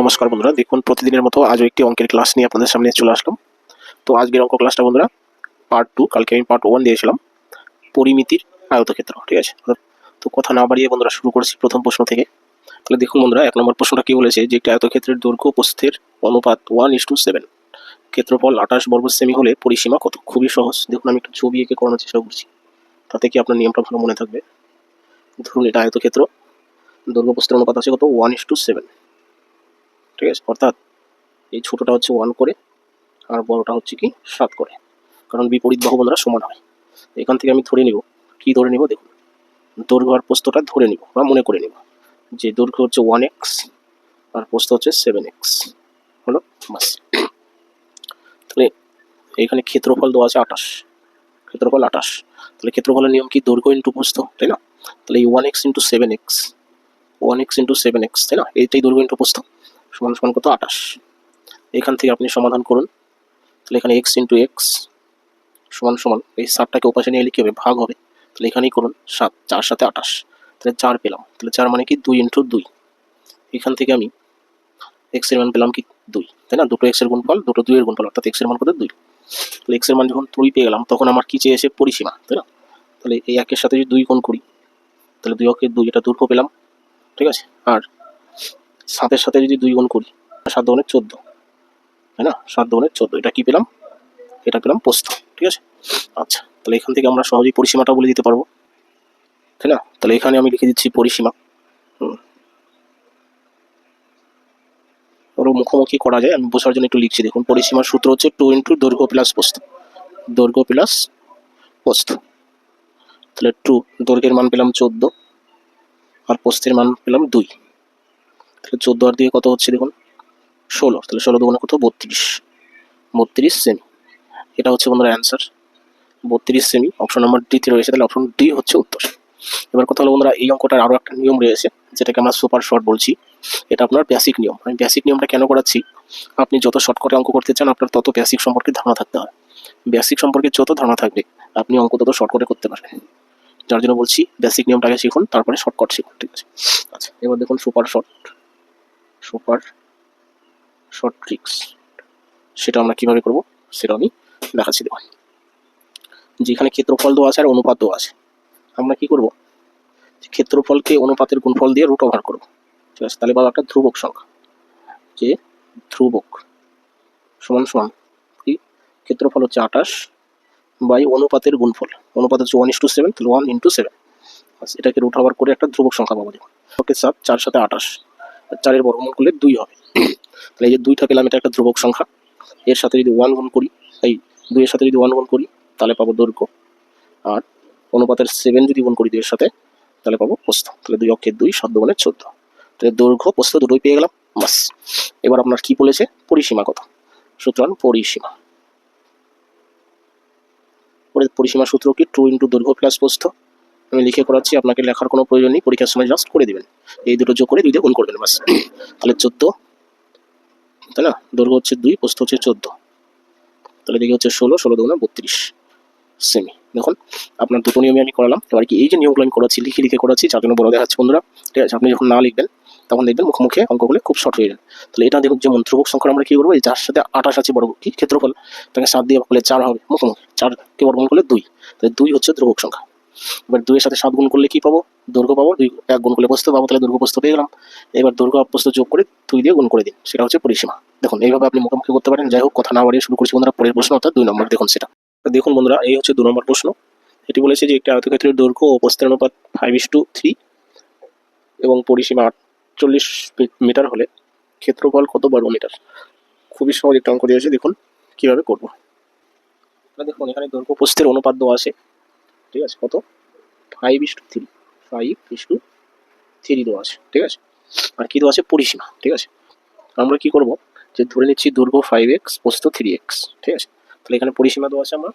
নমস্কার বন্ধুরা, দেখুন প্রতিদিনের মতো আজও একটি অঙ্কের ক্লাস নিয়ে আপনাদের সামনে চলে আসলাম। তো আজকের অঙ্ক ক্লাসটা বন্ধুরা পার্ট টু কালকে আমি পার্ট ওয়ান দিয়েছিলাম, পরিমিতির আয়তক্ষেত্র, ঠিক আছে? তো কথা না বাড়িয়ে বন্ধুরা শুরু করছি প্রথম প্রশ্ন থেকে। তাহলে দেখুন বন্ধুরা, এক নম্বর প্রশ্নটা কি বলেছে যে একটি আয়তক্ষেত্রের দৈর্ঘ্য প্রস্থের অনুপাত ওয়ান ইস টু সেভেন ক্ষেত্রফল আঠাশ বর্গ সেমি হলে পরিসীমা কত? খুবই সহজ। দেখুন, আমি একটু ছবি এঁকে করানোর চেষ্টা করছি। তাতে কি আপনার নিয়মটা ভালো মনে থাকবে? ধরুন এটা আয়তক্ষেত্র, দৈর্ঘ্য অনুপাত আছে কত? ওয়ান ইস টু সেভেন ঠিক আছে অর্থাৎ এই ছোটোটা হচ্ছে ওয়ান করে, আর বড়টা হচ্ছে কি সাত করে। কারণ বিপরীত বাহু বন্ধুরা সমান হয়। এখান থেকে আমি ধরে নিব। কি ধরে নিব? দেখুন। দৈর্ঘ্য আর পোস্তটা ধরে নিব, বা মনে করে নিব। যে দৈর্ঘ্য হচ্ছে ওয়ান এক্স আর পোস্ত হচ্ছে সেভেন এক্স হলো? বাস। তাহলে এখানে ক্ষেত্রফল দেওয়া আছে আঠাশ। ক্ষেত্রফল আঠাশ। তাহলে ক্ষেত্রফলের নিয়ম কি? দৈর্ঘ্য ইন্টু প্রস্থ, তাই না? তাহলে এই one X into seven X one X into seven X তাই না? এইটাই দৈর্ঘ্য ইন্টু প্রস্থ। সমান সমান কত আঠাশ। এখান থেকে আপনি সমাধান করুন। তাহলে এখানে এক্স ইন্টু এক্স সমান সমান, এই সাতটাকে ওপাশে নিয়ে কী হবে, ভাগ হবে। তাহলে এখানেই করুন সাত, চার সাথে আঠাশ। তাহলে চার পেলাম। তাহলে চার মানে কি? দুই ইন্টু দুই। এখান থেকে আমি এক্সের মান পেলাম কি? দুই। তাই না? দুটো এক্সের গুণফল, দুটো দুইয়ের গুণফল, অর্থাৎ এক্সের মান কত? দুই। তাহলে এক্সের মান যখন দুই পেয়ে গেলাম, তখন আমার কি চেয়েছে? পরিসীমা, তাই না? তাহলে এই একের সাথে যদি দুই গুণ করি, তাহলে দুই অকের দুই, এটা দৈর্ঘ্য পেলাম। ঠিক আছে? আর সাতের সাথে যদি দুই গুণ করি সাত দোকানের চোদ্দ। তাই না? সাত দোকানের চোদ্দ। এটা কি পেলাম? এটা পেলাম পোস্ত ঠিক আছে? আচ্ছা তাহলে এখান থেকে আমরা সহজেই পরিসীমাটা বলে দিতে পারব। তাই না? তাহলে এখানে আমি লিখে দিচ্ছি পরিসীমা। ওরও মুখোমুখি করা যায়। আমি বোঝার জন্য একটু লিখছি। দেখুন, পরিসীমার সূত্র হচ্ছে টু ইন্টু দৈর্ঘ্য প্লাস পোস্ত দৈর্ঘ্য প্লাস পোস্ত তাহলে টু দৈর্ঘ্যের মান পেলাম চোদ্দ। আর পোস্তের মান পেলাম দুই। তাহলে চোদ্দ আর দিয়ে কত হচ্ছে দেখুন? ষোলো। তাহলে ষোলো দুগুণে কত? বত্রিশ। বত্রিশ সেমি এটা হচ্ছে বন্ধুরা অ্যান্সার বত্রিশ সেমি অপশন নাম্বার ডিতে রয়েছে। তাহলে অপশন ডি হচ্ছে উত্তর। এবার কথা হলো বন্ধুরা, এই অঙ্কটার আরও একটা নিয়ম রয়েছে, যেটাকে আমরা সুপার শর্ট বলছি। এটা আপনার বেসিক নিয়ম। আমি বেসিক নিয়মটা কেন করাচ্ছি? আপনি যত শর্টকাটে অঙ্ক করতে চান, আপনার তত বেসিক সম্পর্কে ধারণা থাকতে হয় বেসিক সম্পর্কে যত ধারণা থাকবে, আপনি অঙ্ক তত শর্টকাটে করতে পারবেন। যার জন্য বলছি বেসিক নিয়মটাকে শিখুন, তারপরে শর্টকাট শিখুন, ঠিক আছে? আচ্ছা এবার দেখুন super short super short tricks. সেটা আমরা কীভাবে করব? সেটা আমি দেখাচ্ছি দেখুন যেখানে ক্ষেত্রফল দেওয়া আছে আর অনুপাত দেওয়া আছে। আমরা কি করব? ক্ষেত্রফলকে অনুপাতের গুণফল দিয়ে রুট ওভার করব। ঠিক আছে, তাহলে পাবো একটা ধ্রুবক সংখ্যা। যে ধ্রুবক সমান সমান কি? ক্ষেত্রফল হচ্ছে আঠাশ বাই অনুপাতের গুণফল। অনুপাত হচ্ছে ওয়ান ইস টু সেভেন তাহলে ওয়ান ইন্টু সেভেন এটাকে রুট ওভার করে একটা ধ্রুবক সংখ্যা পাবো দেখুন ওকে সাত চার সাথে আঠাশ। চারের বর্গমূল করলে দুই হবে। তাহলে এই যে দুইটা পেলাম, এটা একটা ধ্রুবক সংখ্যা। এর সাথে যদি ওয়ান গুণ করি, এই দুইয়ের সাথে যদি ওয়ান গুণ করি, তাহলে পাবো দৈর্ঘ্য। আর অনুপাতের সেভেন যদি গুণ করি দুইয়ের সাথে, তাহলে পাবো প্রস্থ। তাহলে দুই অক্ষের দুই, সাত মানে চোদ্দ। তাহলে দৈর্ঘ্য, প্রস্থ দুটোই পেয়ে গেলাম, বাস। এবার আপনার কি বলেছে? পরিসীমা কত সুতরাং পরিসীমা। পরিসীমা সূত্র কি? টু ইন্টু দৈর্ঘ্য প্লাস প্রস্থ। আমি লিখে করাচ্ছি আপনাকে লেখার কোনো প্রয়োজন নেই, পরীক্ষার সময় জাস্ট করে দেবেন। এই দুটো যোগ করে দুই দিয়ে গুণ করবেন বাস। তাহলে চোদ্দ। তাই না? দৈর্ঘ্য হচ্ছে দুই, প্রস্থ হচ্ছে চোদ্দ। তাহলে দেখি হচ্ছে ষোলো ষোলো দুগুণে বত্রিশ। সেমি দেখুন, আপনার দুটো নিয়মে আমি করালাম। এবার কি এই যে নিয়মগুলো আমি করাচ্ছি, লিখে লিখে করাচ্ছি, যার জন্য বড় দেখাচ্ছে বন্ধুরা, ঠিক আছে? আপনি যখন না লিখবেন, তখন দেখবেন মুখোমুখি অঙ্কগুলো খুব শর্ট হয়ে যাবে তাহলে এটা দেখুন যেমন ধ্রুবক সংখ্যা আমরা কী করব? এই যার সাথে আঠাশ আছে বড় কি? ক্ষেত্রফল। তাকে সাত দিয়ে করলে চার হবে মুখোমুখি। চারকে বর্গমূল করলে দুই। তাহলে দুই হচ্ছে ধ্রুবক সংখ্যা। এবার দুইয়ের সাথে সাত গুণ করলে কি পাবো? দৈর্ঘ্য পাবো। দুই এক গুণ করলে প্রস্থ পাবো, তাহলে দৈর্ঘ্য প্রস্থ পেয়ে গেলাম। এবার দৈর্ঘ্য আর প্রস্থ যোগ করে দুই দিয়ে গুণ করে দিন। সেটা হচ্ছে পরিসীমা। দেখুন, এইভাবে আপনি মুখোমুখি করতে পারেন। যাই হোক, কথা না বাড়িয়ে শুরু করছি বন্ধুরা, পরের প্রশ্ন, অর্থাৎ দুই নম্বর। দেখুন সেটা। দেখুন বন্ধুরা, এই হচ্ছে দু নম্বর প্রশ্ন। এটি বলেছে যে একটি আয়তক্ষেত্রের দৈর্ঘ্য ও প্রস্থের অনুপাত ফাইভ ইস টু থ্রি এবং পরিসীমা আটচল্লিশ মিটার হলে ক্ষেত্রফল কত বর্গ মিটার? খুবই সহজ একটা অঙ্ক দিয়েছে। দেখুন কীভাবে করব। দেখুন, এখানে দৈর্ঘ্য প্রস্থের অনুপাত দেওয়া আছে। ঠিক আছে? কত? Five is to three five is to three দেওয়া আছে ঠিক আছে? আর কি দেওয়া আছে পরিসীমা ঠিক আছে? আমরা কি করব? যে ধরে নিচ্ছি দৈর্ঘ্য ফাইভ এক্স প্রস্থ থ্রি এক্স ঠিক আছে? তাহলে এখানে পরিসীমা দেওয়া আছে আমরা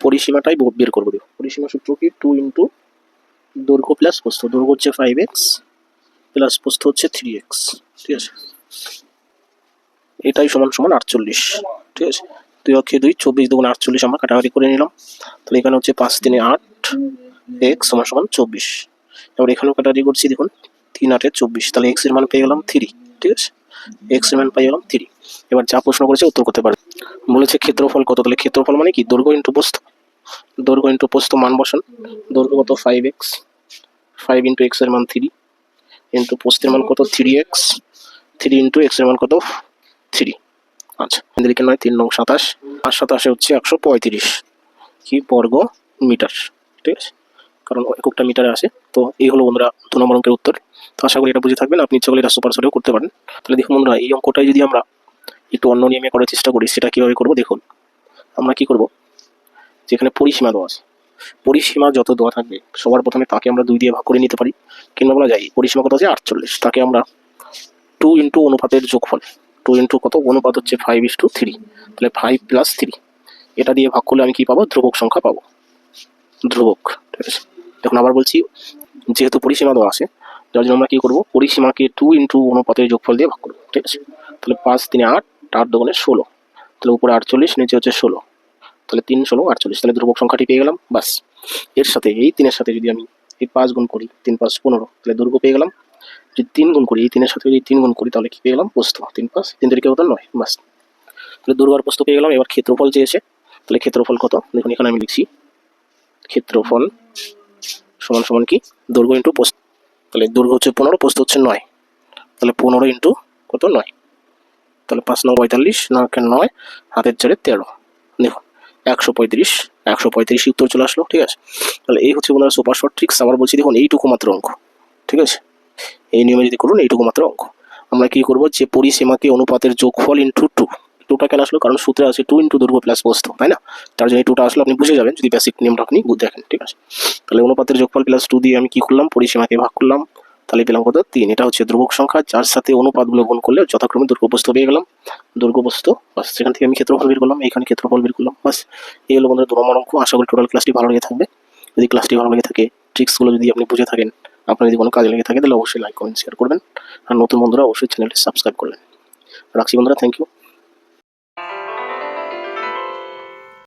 পরিসীমাটাই বের করব দেখো। পরিসীমা সূত্র কি? টু ইন্টু দৈর্ঘ্য প্লাস পোস্ত দৈর্ঘ্য হচ্ছে ফাইভ এক্স প্লাস পোস্ত হচ্ছে থ্রি এক্স ঠিক আছে? এটাই সমান সমান আটচল্লিশ। ঠিক আছে? দুই অক্ষে দুই, চব্বিশ দুগুণ আটচল্লিশ আমরা কাটাকাটি করে নিলাম। তাহলে এখানে হচ্ছে পাঁচ তিনে আট। এক্স সমান সমান চব্বিশ। এবার এখানেও কাটাকাটি করছি দেখুন তিন আটে চব্বিশ। তাহলে এক্সের মান পেয়ে গেলাম থ্রি ঠিক আছে? এক্সের মান পাই গেলাম থ্রি এবার যা প্রশ্ন করেছে উত্তর করতে পারবে। বলেছে ক্ষেত্রফল কত? তাহলে ক্ষেত্রফল মানে কি? দৈর্ঘ্য ইন্টু প্রস্থ। দৈর্ঘ্য ইন্টু প্রস্থ মান বসান। দৈর্ঘ্য কত? ফাইভ এক্স ফাইভ ইন্টু এক্সের মান থ্রি ইন্টু প্রস্থের মান কত? থ্রি এক্স থ্রি ইন্টু এক্সের মান কত? থ্রি আচ্ছা এদিকে নয় তিন নং সাতাশ। আর সাতাশে হচ্ছে একশো পঁয়ত্রিশ। কি বর্গ মিটার? ঠিক আছে কারণ এককটা মিটারে আসে তো এই হলো বন্ধুরা দু নম্বর অঙ্কের উত্তর। তো আশা করি এটা বুঝে থাকবেন। আপনি ইচ্ছা করলে এটা সুপার সরেও করতে পারেন। তাহলে দেখুন বন্ধুরা, এই অঙ্কটাই যদি আমরা একটু অন্য নিয়মে করার চেষ্টা করি, সেটা কীভাবে করব? দেখুন, আমরা কি করব? যেখানে পরিসীমা দেওয়া আছে। পরিসীমা যত দেওয়া থাকবে, সবার প্রথমে তাকে আমরা দুই দিয়ে ভাগ করে নিতে পারি। কিংবা বলা যায়, পরিসীমা কত আছে? আটচল্লিশ। তাকে আমরা টু ইন্টু অনুপাতের যোগফল টু ইন্টু কত? অনুপাত হচ্ছে ফাইভ ইস টু থ্রি তাহলে ফাইভ প্লাস থ্রি এটা দিয়ে ভাগ করলে আমি কী পাবো? ধ্রুবক সংখ্যা পাবো। ধ্রুবক, ঠিক আছে? এখন আবার বলছি, যেহেতু পরিসীমা দেওয়া আছে, যার জন্য আমরা কি করব? পরিসীমাকে টু ইন্টু অনুপাতের যোগফল দিয়ে ভাগ করব, ঠিক আছে? তাহলে পাঁচ তিনে আট আট দোকানে ষোলো। তাহলে উপরে আটচল্লিশ, নিচে হচ্ছে ষোলো। তাহলে তিন ষোলো, আটচল্লিশ। তাহলে ধ্রুবক সংখ্যাটি পেয়ে গেলাম বাসের সাথে, এই তিনের সাথে যদি আমি এই পাঁচ গুণ করি, তিন পাঁচ পনেরো, তাহলে দুর্গ পেয়ে গেলাম। যদি তিন গুণ করি, এই তিনের সাথে যদি তিন গুণ করি, তাহলে কি পেয়ে গেলাম? প্রস্থ। তিন পাঁচ, তিন তারিখে হতো নয় বাস তাহলে দুর্গার প্রস্থ পেয়ে গেলাম, এবার ক্ষেত্রফল চেয়েছে তাহলে ক্ষেত্রফল কত? দেখুন, এখানে আমি লিখছি ক্ষেত্রফল সমান সমান কি? দৈর্ঘ্য ইন্টু প্রস্থ তাহলে দৈর্ঘ্য হচ্ছে পনেরো, প্রস্থ হচ্ছে নয়। তাহলে পনেরো ইন্টু কত? নয়। তাহলে পাঁচ নয় পঁয়তাল্লিশ নয় নয়, হাতের চারে তেরো। দেখুন একশো পঁয়ত্রিশ একশো পঁয়ত্রিশ উত্তর চলে আসলো, ঠিক আছে? তাহলে এই হচ্ছে বন্ধুরা সুপার শর্ট ট্রিক্স আবার বলছি, দেখুন, এইটুকু মাত্র অঙ্ক, ঠিক আছে? এই নিয়মে যদি করুন, এইটুকু মাত্র অঙ্ক। আমরা কি করব? যে পরিসীমাকে অনুপাতের যোগফল ইন্টু টু টুটা কেন আসলো, কারণ সূত্রে আছে টু ইন্টু দৈর্ঘ্য প্লাস বস্তু, তাই না? তার জন্য টুটা আসলে, আপনি বুঝে যাবেন যদি বেসিক নিয়মটা আপনি দেখেন, ঠিক আছে? তাহলে অনুপাতের যোগফল প্লাস টু দিয়ে আমি কি করলাম? পরিসীমাকে ভাগ করলাম। তাহলে পেলাম কত? তিন। এটা হচ্ছে ধ্রুবক সংখ্যা, যার সাথে অনুপাতগুলো গুণ করলে যথাক্রমে দৈর্ঘ্যপ্রস্থ পেয়ে গেলাম। দৈর্ঘ্যপ্রস্থ বাস, সেখান থেকে আমি ক্ষেত্রফল বের করলাম, এখানে ক্ষেত্রফল বের করলাম, বাস। এই হলো বন্ধুরা দু অঙ্ক। আশা করি টোটাল ক্লাসটি ভালো লেগে থাকবে। যদি ক্লাসটি ভালো লেগে থাকে ট্রিক্সগুলো যদি আপনি বুঝে থাকেন, আপনার যদি কোনো কাজে লেগে থাকে, তাহলে অবশ্যই লাইক কমেন্ট শেয়ার করবেন। আর নতুন বন্ধুরা অবশ্যই চ্যানেলটি সাবস্ক্রাইব করবেন। রাখছি বন্ধুরা থ্যাংক ইউ